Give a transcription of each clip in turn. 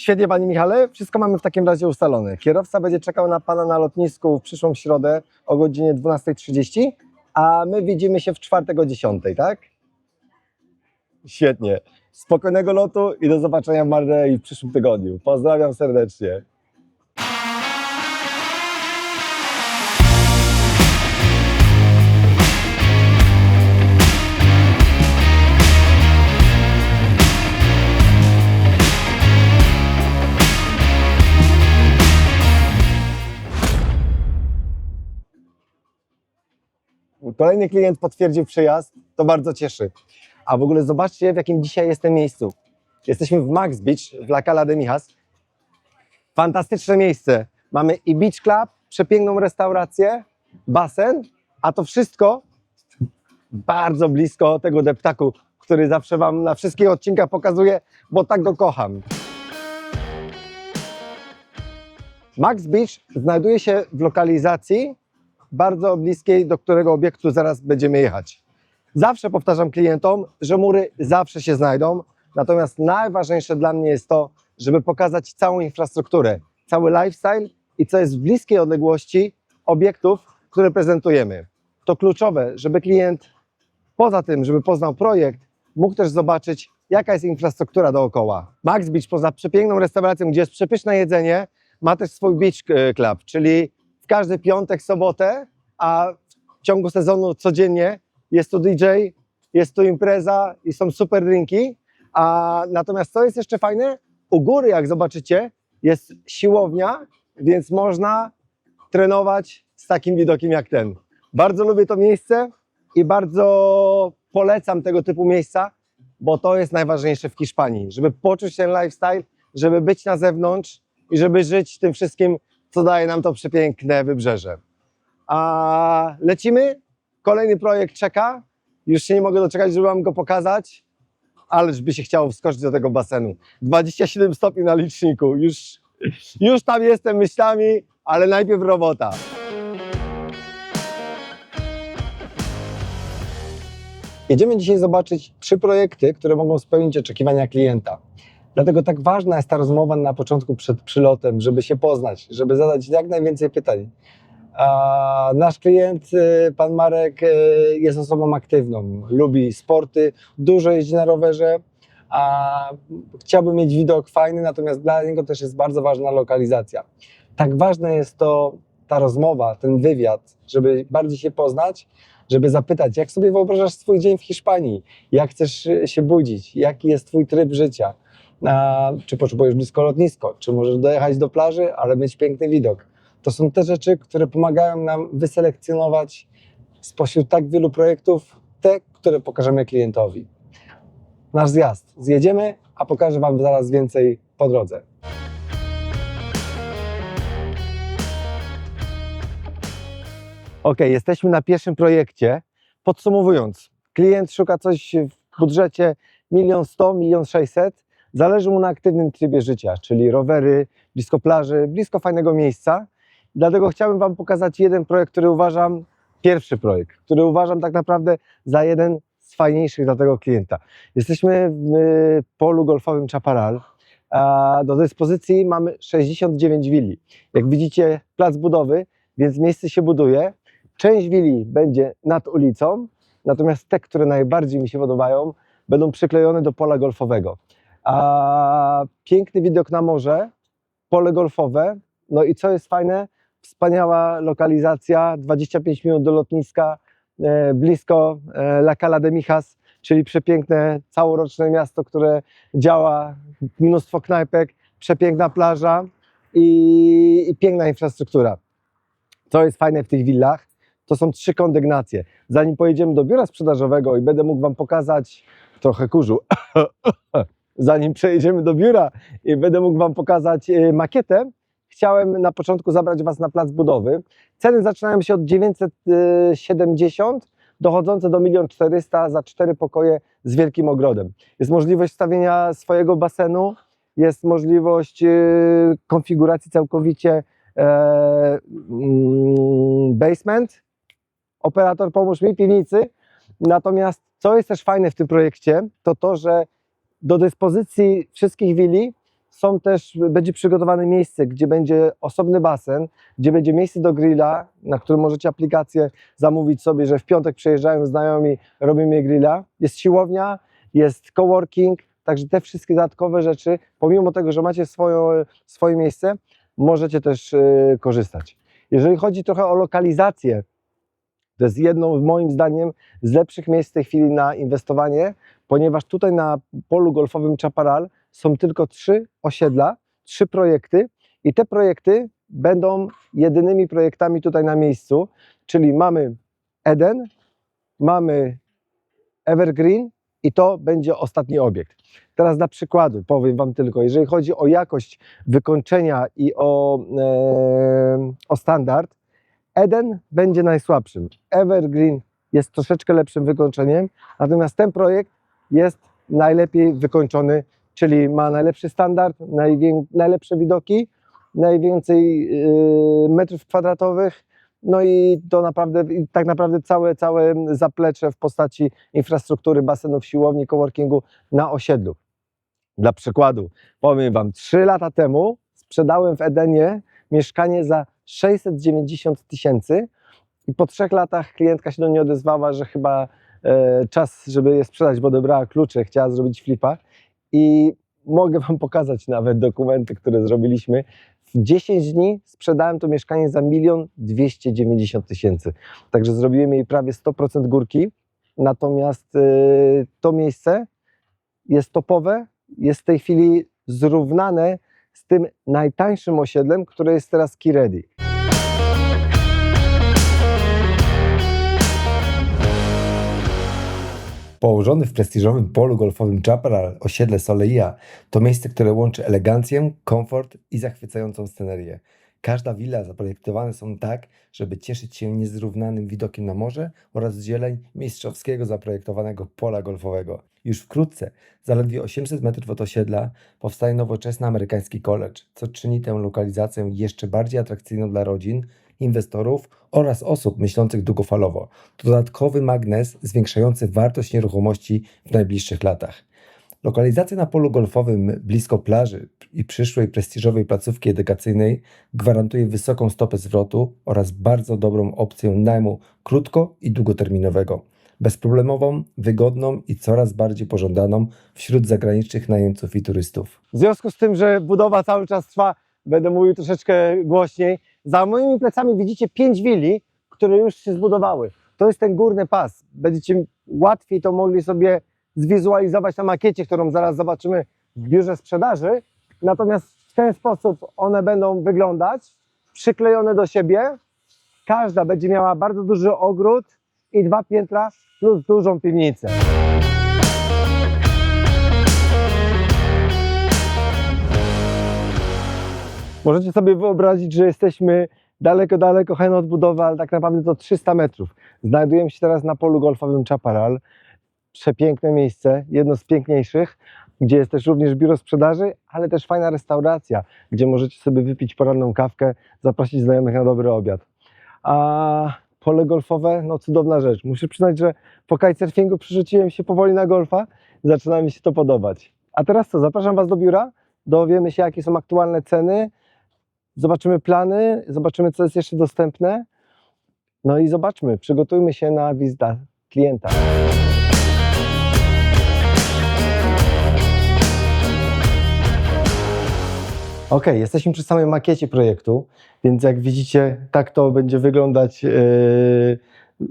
Świetnie, Panie Michale. Wszystko mamy w takim razie ustalone. Kierowca będzie czekał na Pana na lotnisku w przyszłą środę o godzinie 12.30, a my widzimy się w czwartek o 10.00, tak? Świetnie. Spokojnego lotu i do zobaczenia w w przyszłym tygodniu. Pozdrawiam serdecznie. Kolejny klient potwierdził przyjazd, to bardzo cieszy. A w ogóle zobaczcie, w jakim dzisiaj jestem miejscu. Jesteśmy w Max Beach, w La Cala de Mijas. Fantastyczne miejsce. Mamy i beach club, przepiękną restaurację, basen, a to wszystko bardzo blisko tego deptaku, który zawsze Wam na wszystkich odcinkach pokazuję, bo tak go kocham. Max Beach znajduje się w lokalizacji bardzo bliskiej, do którego obiektu zaraz będziemy jechać. Zawsze powtarzam klientom, że mury zawsze się znajdą, natomiast najważniejsze dla mnie jest to, żeby pokazać całą infrastrukturę, cały lifestyle i co jest w bliskiej odległości obiektów, które prezentujemy. To kluczowe, żeby klient poza tym, żeby poznał projekt, mógł też zobaczyć, jaka jest infrastruktura dookoła. Max Beach poza przepiękną restauracją, gdzie jest przepyszne jedzenie, ma też swój beach e, club, czyli każdy piątek, sobotę, a w ciągu sezonu codziennie jest tu DJ, jest tu impreza i są super drinki. A natomiast co jest jeszcze fajne? U góry, jak zobaczycie, jest siłownia, więc można trenować z takim widokiem jak ten. Bardzo lubię to miejsce i bardzo polecam tego typu miejsca, bo to jest najważniejsze w Hiszpanii, żeby poczuć ten lifestyle, żeby być na zewnątrz i żeby żyć tym wszystkim, co daje nam to przepiękne wybrzeże. A lecimy. Kolejny projekt czeka. Już się nie mogę doczekać, żeby Wam go pokazać, ależ by się chciało wskoczyć do tego basenu. 27 stopni na liczniku. Już, już tam jestem myślami, ale najpierw robota. Jedziemy dzisiaj zobaczyć trzy projekty, które mogą spełnić oczekiwania klienta. Dlatego tak ważna jest ta rozmowa na początku przed przylotem, żeby się poznać, żeby zadać jak najwięcej pytań. A nasz klient, y, pan Marek, y, jest osobą aktywną, lubi sporty, dużo jeździ na rowerze, a chciałby mieć widok fajny, natomiast dla niego też jest bardzo ważna lokalizacja. Tak ważne jest to ta rozmowa, ten wywiad, żeby bardziej się poznać, żeby zapytać, jak sobie wyobrażasz swój dzień w Hiszpanii, jak chcesz się budzić, jaki jest twój tryb życia, a, czy potrzebujesz blisko lotnisko, czy możesz dojechać do plaży, ale mieć piękny widok. To są te rzeczy, które pomagają nam wyselekcjonować spośród tak wielu projektów te, które pokażemy klientowi. Nasz zjazd. Zjedziemy, a pokażę Wam zaraz więcej po drodze. Ok, jesteśmy na pierwszym projekcie. Podsumowując, klient szuka coś w budżecie 1 100 1 600 Zależy mu na aktywnym trybie życia, czyli rowery, blisko plaży, blisko fajnego miejsca. Dlatego chciałbym Wam pokazać jeden projekt, który uważam, pierwszy projekt, który uważam tak naprawdę za jeden z fajniejszych dla tego klienta. Jesteśmy w y, polu golfowym Chaparral. Do dyspozycji mamy 69 willi. Jak widzicie, plac budowy, więc miejsce się buduje. Część willi będzie nad ulicą, natomiast te, które najbardziej mi się podobają, będą przyklejone do pola golfowego. A piękny widok na morze, pole golfowe. No i co jest fajne, wspaniała lokalizacja, 25 minut do lotniska, e, blisko e, La Cala de Mijas, czyli przepiękne całoroczne miasto, które działa, mnóstwo knajpek, przepiękna plaża i, i piękna infrastruktura. Co jest fajne w tych willach, to są trzy kondygnacje. Zanim pojedziemy do biura sprzedażowego i będę mógł Wam pokazać trochę kurzu, zanim przejedziemy do biura i będę mógł Wam pokazać e, makietę, chciałem na początku zabrać Was na plac budowy. Ceny zaczynają się od 970 dochodzące do 1 400 za cztery pokoje z wielkim ogrodem. Jest możliwość stawienia swojego basenu, jest możliwość e, konfiguracji całkowicie e, mm, basement. Operator, pomóż mi, piwnicy. Natomiast co jest też fajne w tym projekcie, to to, że do dyspozycji wszystkich willi są też, będzie przygotowane miejsce, gdzie będzie osobny basen, gdzie będzie miejsce do grilla, na którym możecie aplikację zamówić sobie, że w piątek przyjeżdżają znajomi, robimy grilla. Jest siłownia, jest coworking, także te wszystkie dodatkowe rzeczy, pomimo tego, że macie swoją, swoje miejsce, możecie też yy, korzystać. Jeżeli chodzi trochę o lokalizację, to jest jedno, moim zdaniem, z lepszych miejsc w tej chwili na inwestowanie, ponieważ tutaj na polu golfowym Chaparral są tylko trzy osiedla, trzy projekty i te projekty będą jedynymi projektami tutaj na miejscu, czyli mamy Eden, mamy Evergreen i to będzie ostatni obiekt. Teraz dla przykładu powiem Wam tylko, jeżeli chodzi o jakość wykończenia i o, e, o standard, Eden będzie najsłabszym. Evergreen jest troszeczkę lepszym wykończeniem, natomiast ten projekt jest najlepiej wykończony, czyli ma najlepszy standard, najlepsze widoki, najwięcej yy, metrów kwadratowych, no i to naprawdę, tak naprawdę całe, całe zaplecze w postaci infrastruktury, basenów, siłowni, coworkingu na osiedlu. Dla przykładu, powiem Wam, 3 lata temu sprzedałem w Edenie mieszkanie za 690 tysięcy i po trzech latach klientka się do mnie odezwała, że chyba czas, żeby je sprzedać, bo odebrała klucze, chciała zrobić flipa i mogę Wam pokazać nawet dokumenty, które zrobiliśmy. W 10 dni sprzedałem to mieszkanie za milion 290 tysięcy. Także zrobiłem jej prawie 100% górki. Natomiast e, to miejsce jest topowe, jest w tej chwili zrównane z tym najtańszym osiedlem, które jest teraz Key Położony w prestiżowym polu golfowym Chaparral, osiedle Soleil to miejsce, które łączy elegancję, komfort i zachwycającą scenerię. Każda willa zaprojektowane są tak, żeby cieszyć się niezrównanym widokiem na morze oraz zieleń mistrzowskiego zaprojektowanego pola golfowego. Już wkrótce, zaledwie 800 metrów od osiedla, powstaje nowoczesny amerykański college, co czyni tę lokalizację jeszcze bardziej atrakcyjną dla rodzin, inwestorów oraz osób myślących długofalowo. To dodatkowy magnes zwiększający wartość nieruchomości w najbliższych latach. Lokalizacja na polu golfowym blisko plaży i przyszłej prestiżowej placówki edukacyjnej gwarantuje wysoką stopę zwrotu oraz bardzo dobrą opcję najmu krótko i długoterminowego. Bezproblemową, wygodną i coraz bardziej pożądaną wśród zagranicznych najemców i turystów. W związku z tym, że budowa cały czas trwa, będę mówił troszeczkę głośniej. Za moimi plecami widzicie pięć willi, które już się zbudowały. To jest ten górny pas. Będziecie łatwiej to mogli sobie zwizualizować na makiecie, którą zaraz zobaczymy w biurze sprzedaży. Natomiast w ten sposób one będą wyglądać, przyklejone do siebie. Każda będzie miała bardzo duży ogród i dwa piętra plus dużą piwnicę. Możecie sobie wyobrazić, że jesteśmy daleko, daleko hen od budowy, ale tak naprawdę to 300 metrów. Znajdujemy się teraz na polu golfowym Chaparral. Przepiękne miejsce, jedno z piękniejszych, gdzie jest też również biuro sprzedaży, ale też fajna restauracja, gdzie możecie sobie wypić poranną kawkę, zaprosić znajomych na dobry obiad. A pole golfowe, no cudowna rzecz. Muszę przyznać, że po kitesurfingu przerzuciłem się powoli na golfa, zaczyna mi się to podobać. A teraz co, zapraszam Was do biura, dowiemy się jakie są aktualne ceny, zobaczymy plany, zobaczymy co jest jeszcze dostępne. No i zobaczmy, przygotujmy się na wizytę klienta. Ok, jesteśmy przy samej makiecie projektu, więc jak widzicie, tak to będzie wyglądać yy,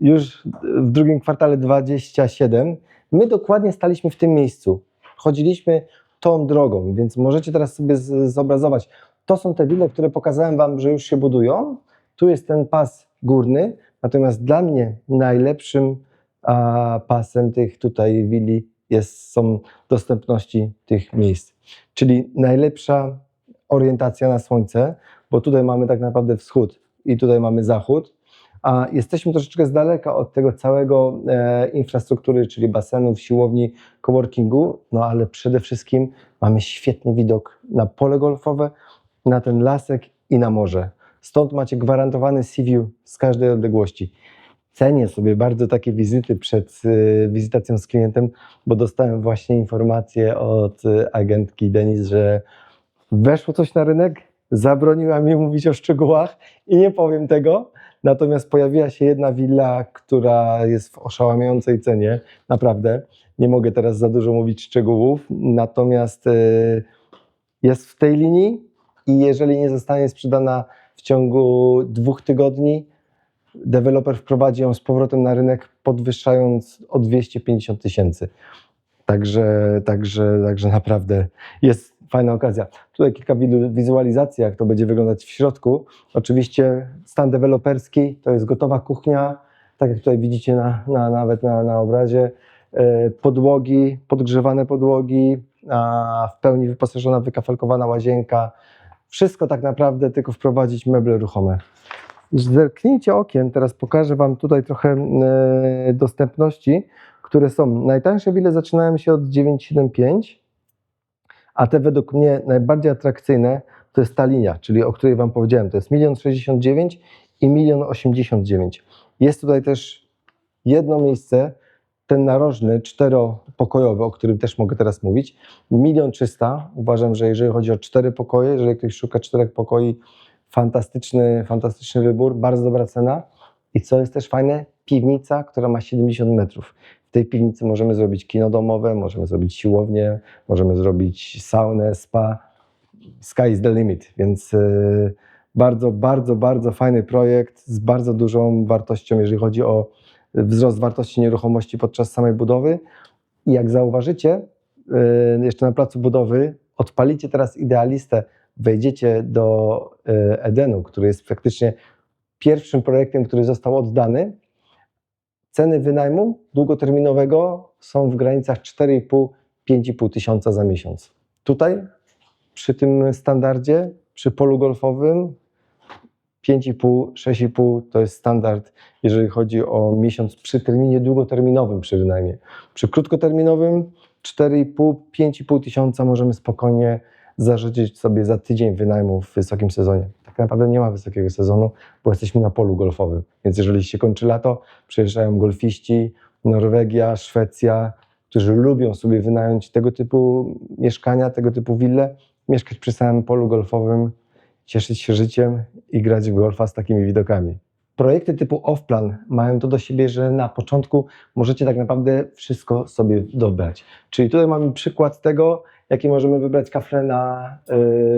już w drugim kwartale 27. My dokładnie staliśmy w tym miejscu. Chodziliśmy tą drogą, więc możecie teraz sobie zobrazować. To są te wille, które pokazałem Wam, że już się budują. Tu jest ten pas górny, natomiast dla mnie najlepszym a, pasem tych tutaj willi jest, są dostępności tych miejsc. Czyli najlepsza orientacja na słońce, bo tutaj mamy tak naprawdę wschód i tutaj mamy zachód, a jesteśmy troszeczkę z daleka od tego całego e, infrastruktury, czyli basenów, siłowni, coworkingu, no ale przede wszystkim mamy świetny widok na pole golfowe, na ten lasek i na morze. Stąd macie gwarantowany sea view z każdej odległości. Cenię sobie bardzo takie wizyty przed e, wizytacją z klientem, bo dostałem właśnie informację od e, agentki Denis, że weszło coś na rynek, zabroniła mi mówić o szczegółach i nie powiem tego. Natomiast pojawiła się jedna willa, która jest w oszałamiającej cenie, naprawdę. Nie mogę teraz za dużo mówić szczegółów, natomiast e, jest w tej linii i jeżeli nie zostanie sprzedana w ciągu dwóch tygodni, deweloper wprowadzi ją z powrotem na rynek, podwyższając o 250 tysięcy. Także, także, także naprawdę jest fajna okazja. Tutaj kilka wizualizacji, jak to będzie wyglądać w środku. Oczywiście stan deweloperski to jest gotowa kuchnia, tak jak tutaj widzicie na, na, nawet na, na obrazie. E, Podłogi, podgrzewane podłogi, w pełni wyposażona, wykafelkowana łazienka. Wszystko tak naprawdę, tylko wprowadzić meble ruchome. Zerknijcie okiem, teraz pokażę Wam tutaj trochę e, dostępności, które są. Najtańsze wille zaczynają się od 975, a te według mnie najbardziej atrakcyjne to jest ta linia, czyli o której Wam powiedziałem. To jest 1 69 i 1 89. Jest tutaj też jedno miejsce, ten narożny, czteropokojowy, o którym też mogę teraz mówić. 1 300. Uważam, że jeżeli chodzi o cztery pokoje, jeżeli ktoś szuka czterech pokoi, fantastyczny, fantastyczny wybór, bardzo dobra cena. I co jest też fajne, piwnica, która ma 70 metrów. W tej piwnicy możemy zrobić kino domowe, możemy zrobić siłownię, możemy zrobić saunę, spa. Sky is the limit, więc yy, bardzo, bardzo, bardzo fajny projekt z bardzo dużą wartością, jeżeli chodzi o wzrost wartości nieruchomości podczas samej budowy. I jak zauważycie, yy, jeszcze na placu budowy, odpalicie teraz idealistę, wejdziecie do yy, Edenu, który jest praktycznie pierwszym projektem, który został oddany. Ceny wynajmu długoterminowego są w granicach 4,5-5,5 tysiąca za miesiąc. Tutaj przy tym standardzie, przy polu golfowym 5,5, 6,5 to jest standard, jeżeli chodzi o miesiąc przy terminie długoterminowym przy. Przy krótkoterminowym 4,5, 5,5 tysiąca możemy spokojnie zarzucić sobie za tydzień wynajmu w wysokim sezonie. Tak naprawdę nie ma wysokiego sezonu, bo jesteśmy na polu golfowym. Więc jeżeli się kończy lato, przyjeżdżają golfiści, Norwegia, Szwecja, którzy lubią sobie wynająć tego typu mieszkania, tego typu wille, mieszkać przy samym polu golfowym, cieszyć się życiem i grać w golfa z takimi widokami. Projekty typu off-plan mają to do siebie, że na początku możecie tak naprawdę wszystko sobie dobrać. Czyli tutaj mamy przykład tego, jakie możemy wybrać kafle na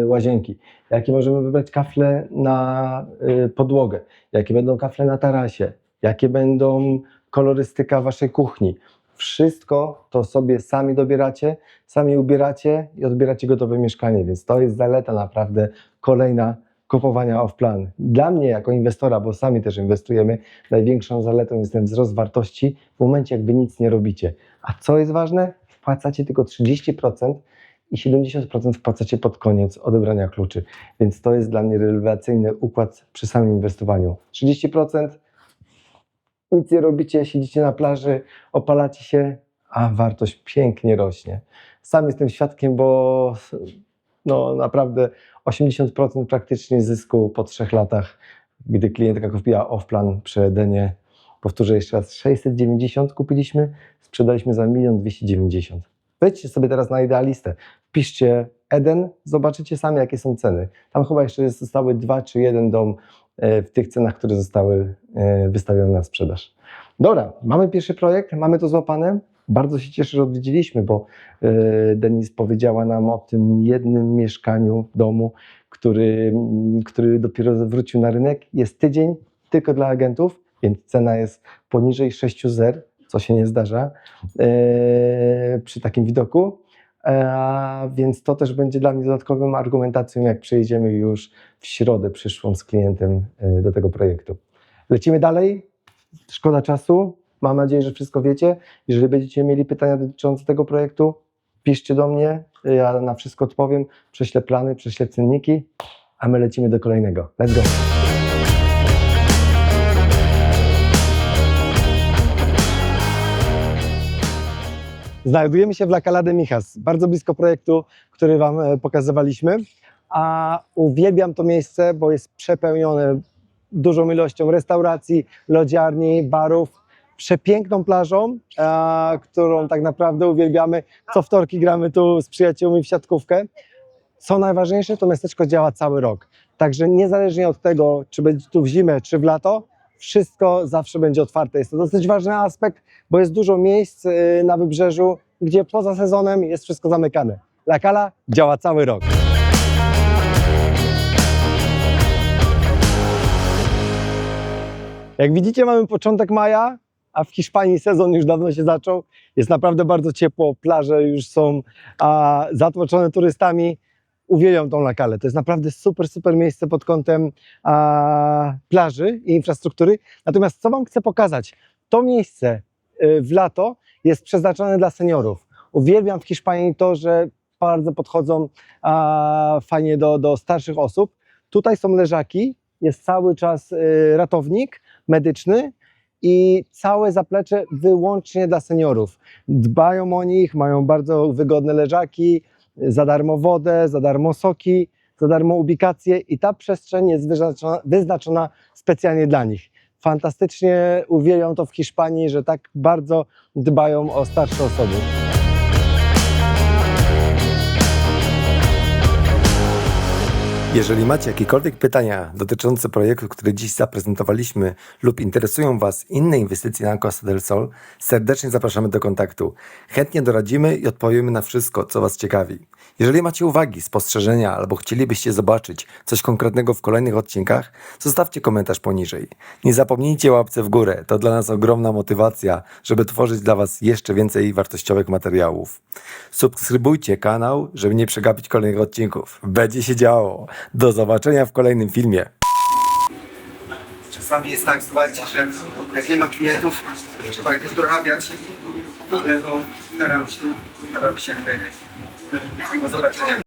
y, łazienki, jakie możemy wybrać kafle na y, podłogę, jakie będą kafle na tarasie, jakie będą kolorystyka waszej kuchni. Wszystko to sobie sami dobieracie, sami ubieracie i odbieracie gotowe mieszkanie, więc to jest zaleta naprawdę kolejna kupowania off-plan. Dla mnie jako inwestora, bo sami też inwestujemy, największą zaletą jest ten wzrost wartości w momencie, jak wy nic nie robicie. A co jest ważne? Wpłacacie tylko 30% i 70% wpłacacie pod koniec odebrania kluczy. Więc to jest dla mnie rewelacyjny układ przy samym inwestowaniu. 30% nic nie robicie, siedzicie na plaży, opalacie się, a wartość pięknie rośnie. Sam jestem świadkiem, bo no naprawdę 80% praktycznie zysku po trzech latach, gdy klientka kupiła off-plan przy Edenie. Powtórzę jeszcze raz, 690 kupiliśmy, sprzedaliśmy za 1 290. Wejdźcie sobie teraz na idealistę, piszcie Eden, zobaczycie sami jakie są ceny. Tam chyba jeszcze zostały dwa czy jeden dom w tych cenach, które zostały e, wystawione na sprzedaż. Dobra, mamy pierwszy projekt, mamy to złapane. Bardzo się cieszę, że odwiedziliśmy, bo e, Denis powiedziała nam o tym jednym mieszkaniu, domu, który, który dopiero wrócił na rynek. Jest tydzień tylko dla agentów, więc cena jest poniżej 6 zer, co się nie zdarza e, przy takim widoku. E, więc to też będzie dla mnie dodatkową argumentacją, jak przejdziemy już w środę przyszłą z klientem e, do tego projektu. Lecimy dalej. Szkoda czasu. Mam nadzieję, że wszystko wiecie. Jeżeli będziecie mieli pytania dotyczące tego projektu, piszcie do mnie. Ja na wszystko odpowiem. Prześlę plany, prześlę cenniki, a my lecimy do kolejnego. Let's go. Znajdujemy się w La Cala de Mijas, bardzo blisko projektu, który Wam e, pokazywaliśmy. A uwielbiam to miejsce, bo jest przepełnione dużą ilością restauracji, lodziarni, barów, przepiękną plażą, e, którą tak naprawdę uwielbiamy. Co wtorki gramy tu z przyjaciółmi w siatkówkę. Co najważniejsze, to miasteczko działa cały rok. Także niezależnie od tego, czy będzie tu w zimę, czy w lato, wszystko zawsze będzie otwarte. Jest to dosyć ważny aspekt, bo jest dużo miejsc y, na wybrzeżu, gdzie poza sezonem jest wszystko zamykane. La Cala działa cały rok. Jak widzicie, mamy początek maja, a w Hiszpanii sezon już dawno się zaczął. Jest naprawdę bardzo ciepło, plaże już są a, zatłoczone turystami. Uwielbiam tą lakalę. To jest naprawdę super, super miejsce pod kątem a, plaży i infrastruktury. Natomiast co Wam chcę pokazać? To miejsce y, w lato jest przeznaczone dla seniorów. Uwielbiam w Hiszpanii to, że bardzo podchodzą a, fajnie do, do starszych osób. Tutaj są leżaki, jest cały czas y, ratownik medyczny i całe zaplecze wyłącznie dla seniorów. Dbają o nich, mają bardzo wygodne leżaki, za darmo wodę, za darmo soki, za darmo ubikacje i ta przestrzeń jest wyznaczona, wyznaczona specjalnie dla nich. Fantastycznie uwielbiam to w Hiszpanii, że tak bardzo dbają o starsze osoby. Jeżeli macie jakiekolwiek pytania dotyczące projektu, który dziś zaprezentowaliśmy lub interesują Was inne inwestycje na Costa del Sol, serdecznie zapraszamy do kontaktu. Chętnie doradzimy i odpowiemy na wszystko, co Was ciekawi. Jeżeli macie uwagi, spostrzeżenia albo chcielibyście zobaczyć coś konkretnego w kolejnych odcinkach, zostawcie komentarz poniżej. Nie zapomnijcie łapce w górę, to dla nas ogromna motywacja, żeby tworzyć dla Was jeszcze więcej wartościowych materiałów. Subskrybujcie kanał, żeby nie przegapić kolejnych odcinków. Będzie się działo. Do zobaczenia w kolejnym filmie. Czasami jest tak, słuchajcie, że jak nie ma klientów, trzeba ich dorabiać, ale staram się, staram się. すいません。